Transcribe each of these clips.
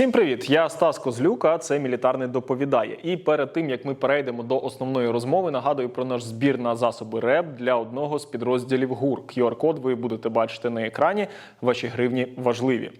Всім привіт! Я Стас Козлюк, а це мілітарний доповідає. І перед тим як ми перейдемо до основної розмови, нагадую про наш збір на засоби РЕП для одного з підрозділів ГУР. QR-код ви будете бачити на екрані. Ваші гривні важливі.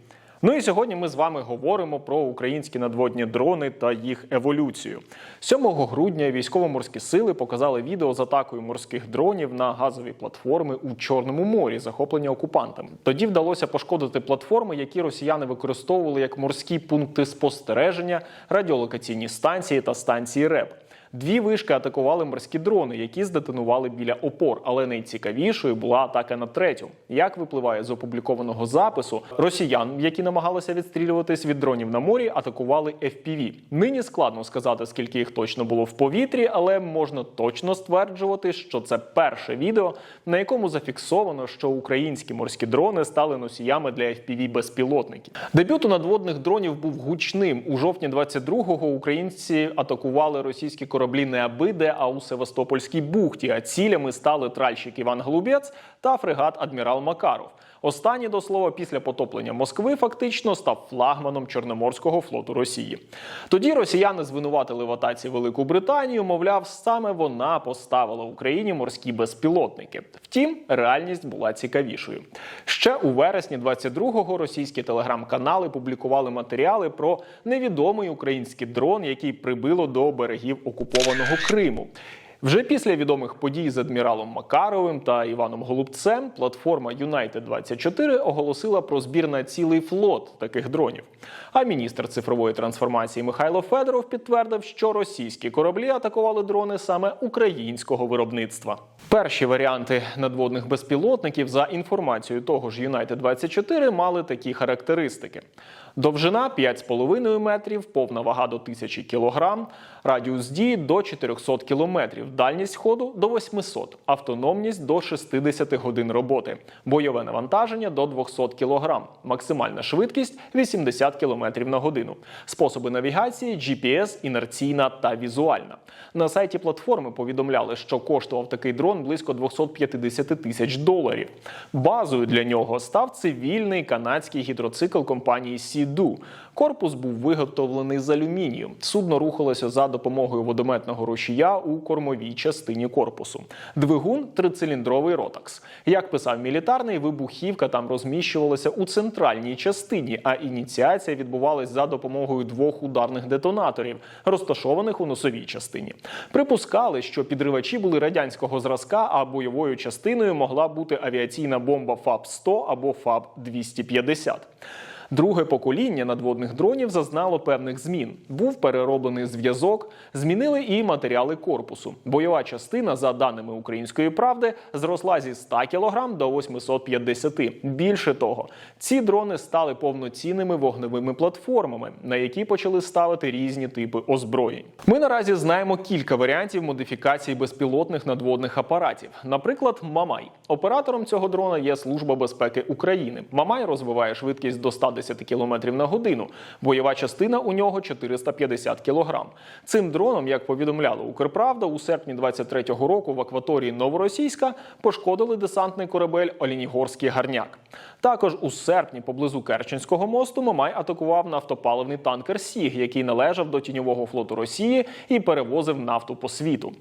Ну і сьогодні ми з вами говоримо про українські надводні дрони та їх еволюцію. 7 грудня військово-морські сили показали відео з атакою морських дронів на газові платформи у Чорному морі, захоплені окупантами. Тоді вдалося пошкодити платформи, які росіяни використовували як морські пункти спостереження, радіолокаційні станції та станції РЕП. Дві вишки атакували морські дрони, які здетонували біля опор. Але найцікавішою була атака на третю. Як випливає з опублікованого запису, росіян, які намагалися відстрілюватись від дронів на морі, атакували FPV. Нині складно сказати, скільки їх точно було в повітрі, але можна точно стверджувати, що це перше відео, на якому зафіксовано, що українські морські дрони стали носіями для FPV безпілотників. Дебют у надводних дронів був гучним. У жовтні 22-го українці атакували російські кораблі не аби де, а у Севастопольській бухті. А цілями стали тральщик Іван Голубець та фрегат Адмірал Макаров. Останній, до слова, після потоплення Москви фактично став флагманом Чорноморського флоту Росії. Тоді росіяни звинуватили в атаці Велику Британію. Мовляв, саме вона поставила Україні морські безпілотники. Втім, реальність була цікавішою. Ще у вересні 22-го російські телеграм-канали публікували матеріали про невідомий український дрон, який прибило до берегів окупованого Криму. Вже після відомих подій з адміралом Макаровим та Іваном Голубцем платформа United 24 оголосила про збір на цілий флот таких дронів. А міністр цифрової трансформації Михайло Федоров підтвердив, що російські кораблі атакували дрони саме українського виробництва. Перші варіанти надводних безпілотників за інформацією того ж United 24 мали такі характеристики: довжина 5,5 метрів, повна вага до 1000 кг, радіус дії до 400 км, дальність ходу до 800, автономність до 60 годин роботи, бойове навантаження до 200 кг, максимальна швидкість 80 км на годину, способи навігації, GPS, інерційна та візуальна. На сайті платформи повідомляли, що коштував такий дрон близько 250 тисяч доларів. Базою для нього став цивільний канадський гідроцикл компанії Sea-Doo. Корпус був виготовлений з алюмінію. Судно рухалося за допомогою водометного рушія у кормовій частині корпусу. Двигун трициліндровий ротакс. Як писав мілітарний, вибухівка там розміщувалася у центральній частині, а ініціація відбувалась за допомогою двох ударних детонаторів, розташованих у носовій частині. Припускали, що підривачі були радянського зразка, а бойовою частиною могла бути авіаційна бомба ФАБ-100 або ФАБ-250. Друге покоління надводних дронів зазнало певних змін. Був перероблений зв'язок, змінили і матеріали корпусу. Бойова частина, за даними української правди, зросла зі 100 кг до 850. Більше того, ці дрони стали повноцінними вогневими платформами, на які почали ставити різні типи озброєнь. Ми наразі знаємо кілька варіантів модифікації безпілотних надводних апаратів. Наприклад, Мамай. Оператором цього дрона є Служба безпеки України. Мамай розвиває швидкість до 110 км на годину. Бойова частина у нього 450 кг. Цим дроном, як повідомляла Укрправда, у серпні 23-го року в акваторії Новоросійська пошкодили десантний корабель Олінігорський гарняк. Також у серпні поблизу Керченського мосту Мамай атакував нафтопаливний танкер Сіг, який належав до тіньового флоту Росії і перевозив нафту по світу.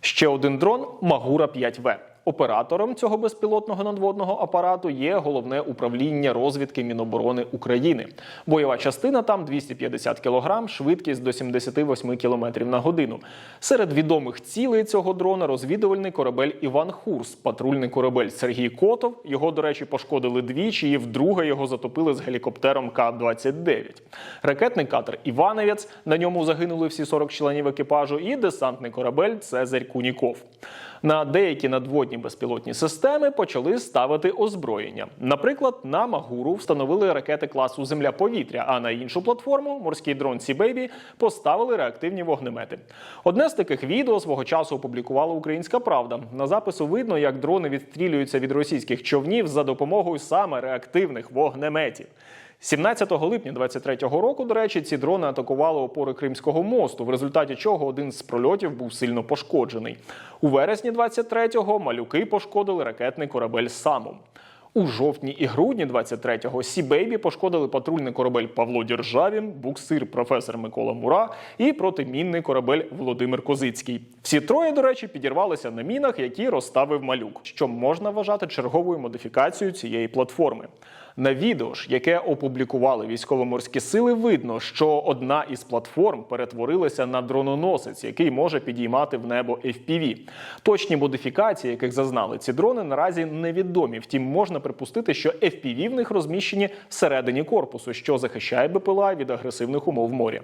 Ще один дрон Магура 5В. Оператором цього безпілотного надводного апарату є головне управління розвідки Міноборони України. Бойова частина там 250 кг, швидкість до 78 км на годину. Серед відомих цілей цього дрона розвідувальний корабель Іван Хурс, патрульний корабель Сергій Котов. Його, до речі, пошкодили двічі, і вдруге його затопили з гелікоптером К-29. Ракетний катер Івановець. На ньому загинули всі 40 членів екіпажу, і десантний корабель Цезарь Куніков. На деякі надводні безпілотні системи почали ставити озброєння. Наприклад, на Магуру встановили ракети класу Земля-повітря, а на іншу платформу морський дрон Сі-Бейбі поставили реактивні вогнемети. Одне з таких відео свого часу опублікувала Українська Правда. На запису видно, як дрони відстрілюються від російських човнів за допомогою саме реактивних вогнеметів. 17 липня 23-го року, до речі, ці дрони атакували опори Кримського мосту, в результаті чого один з прольотів був сильно пошкоджений. У вересні 23-го малюки пошкодили ракетний корабель Самум. У жовтні і грудні 23-го Сі-Бейбі пошкодили патрульний корабель Павло Діржавін, буксир професор Микола Мура і протимінний корабель Володимир Козицький. Всі троє, до речі, підірвалися на мінах, які розставив малюк, що можна вважати черговою модифікацією цієї платформи. На відео ж, яке опублікували військово-морські сили, видно, що одна із платформ перетворилася на дрононосець, який може підіймати в небо FPV. Точні модифікації, яких зазнали ці дрони, наразі невідомі. Втім, можна припустити, що FPV в них розміщені всередині корпусу, що захищає БПЛА від агресивних умов моря.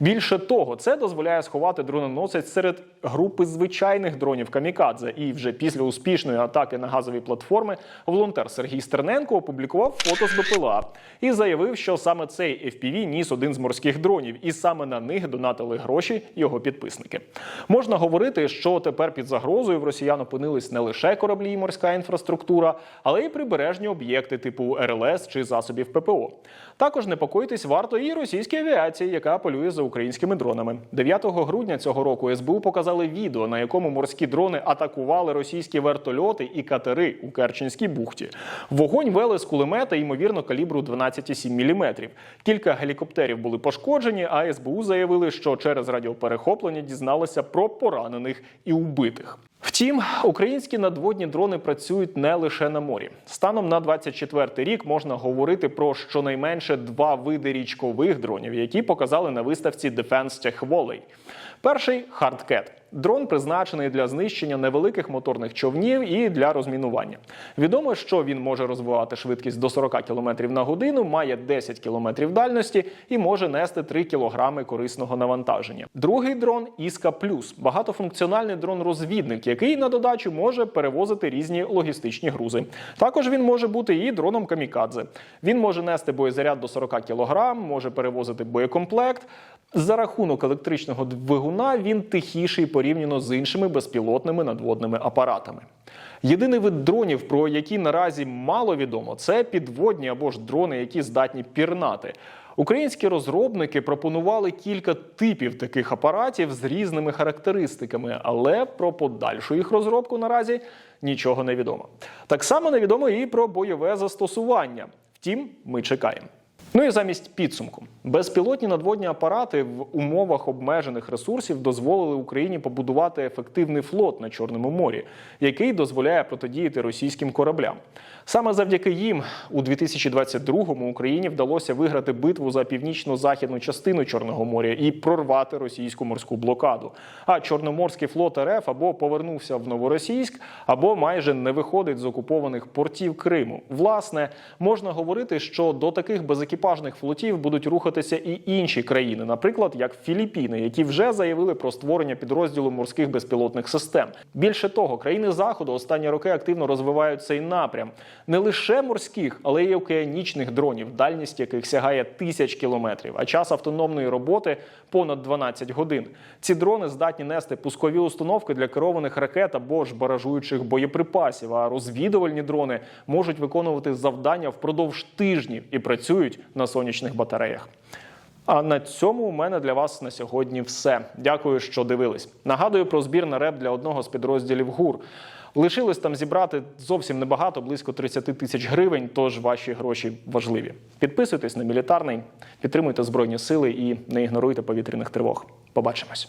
Більше того, це дозволяє сховати дрононосець серед групи звичайних дронів камікадзе. І вже після успішної атаки на газові платформи волонтер Сергій Стерненко опублікував фото з БПЛА і заявив, що саме цей FPV ніс один з морських дронів, і саме на них донатили гроші його підписники. Можна говорити, що тепер під загрозою в росіян опинились не лише кораблі і морська інфраструктура, але й прибережні об'єкти типу РЛС чи засобів ППО. Також непокоїтись варто і російській авіації, яка полює за українськими дронами. 9 грудня цього року СБУ показали відео, на якому морські дрони атакували російські вертольоти і катери у Керченській бухті. Вогонь вели з кулемета, ймовірно, калібру 12,7 мм. Кілька гелікоптерів були пошкоджені, а СБУ заявили, що через радіоперехоплення дізналися про поранених і убитих. Втім, українські надводні дрони працюють не лише на морі. Станом на 24 рік можна говорити про щонайменше два види річкових дронів, які показали на виставці Defense Tech Volley. Перший Hardcat. Дрон призначений для знищення невеликих моторних човнів і для розмінування. Відомо, що він може розвивати швидкість до 40 км на годину, має 10 км дальності і може нести 3 кг корисного навантаження. Другий дрон Іска Плюс багатофункціональний дрон-розвідник, який на додачу може перевозити різні логістичні грузи. Також він може бути і дроном камікадзе. Він може нести боєзаряд до 40 кг, може перевозити боєкомплект. За рахунок електричного двигуна він тихіший порівняно з іншими безпілотними надводними апаратами. Єдиний вид дронів, про які наразі мало відомо, це підводні або ж дрони, які здатні пірнати. Українські розробники пропонували кілька типів таких апаратів з різними характеристиками, але про подальшу їх розробку наразі нічого не відомо. Так само невідомо і про бойове застосування. Втім, ми чекаємо. Ну і замість підсумку, безпілотні надводні апарати в умовах обмежених ресурсів дозволили Україні побудувати ефективний флот на Чорному морі, який дозволяє протидіяти російським кораблям. Саме завдяки їм у 2022-му Україні вдалося виграти битву за північно-західну частину Чорного моря і прорвати російську морську блокаду. А Чорноморський флот РФ або повернувся в Новоросійськ, або майже не виходить з окупованих портів Криму. Власне, можна говорити, що до таких безекіпажних флотів будуть рухатися і інші країни, наприклад, як Філіппіни, які вже заявили про створення підрозділу морських безпілотних систем. Більше того, країни заходу останні роки активно розвивають цей напрям не лише морських, але й океанічних дронів, дальність яких сягає тисяч кілометрів, а час автономної роботи понад 12 годин. Ці дрони здатні нести пускові установки для керованих ракет або ж баражуючих боєприпасів. А розвідувальні дрони можуть виконувати завдання впродовж тижнів і працюють на сонячних батареях. А на цьому у мене для вас на сьогодні все. Дякую, що дивились. Нагадую про збір на реп для одного з підрозділів ГУР. Лишилось там зібрати зовсім небагато, близько 30 тисяч гривень. Тож ваші гроші важливі. Підписуйтесь на мілітарний, підтримуйте збройні сили і не ігноруйте повітряних тривог. Побачимось.